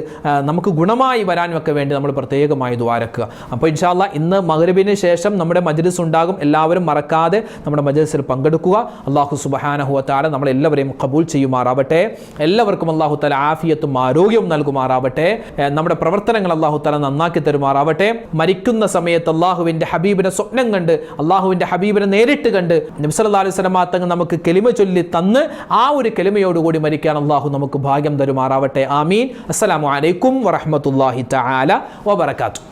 നമുക്ക് ഗുണമായി വരാനുമൊക്കെ വേണ്ടി നമ്മൾ പ്രത്യേകമായി ദ്വാരക്കുക. അപ്പോൾ ഇൻഷാല്ല ഇന്ന് മകരബിന് ശേഷം നമ്മുടെ മജ്ലിസ് ഉണ്ടാകും. എല്ലാവരും മറക്കാതെ നമ്മുടെ മജ്ലിസിൽ പങ്കെടുക്കുക. അള്ളാഹു സുബഹാനഹുവത്താല നമ്മളെല്ലാവരെയും കബൂൽ ചെയ്യുമാറാവട്ടെ. എല്ലാവർക്കും അള്ളാഹു താല ആഫിയത്തും ആരോഗ്യവും നൽകുമാറാവട്ടെ. നമ്മുടെ പ്രവർത്തനങ്ങൾ അള്ളാഹു താല നന്നാക്കി തരുമാറാവട്ടെ. മരിക്കുന്ന സമയത്ത് അള്ളാഹുവിന്റെ ഹബീബിനെ സ്വപ്നം കണ്ട് അള്ളാഹുവിന്റെ ഹബീബിനെ നേരിട്ട് കണ്ട് നബ്സല്ലാ അലൈഹി നമുക്ക് കെലിമ ചൊല്ലി തന്ന് ആ ഒരു കെലിമയോടുകൂടി മരിക്കാൻ അള്ളാഹു നമുക്ക് ഭാഗ്യം തരുമാറാവട്ടെ. ആമീൻ. അസ്സലാമു അലൈക്കും വറഹ്മത്തുള്ളാഹി തആല വബറകാതുഹു.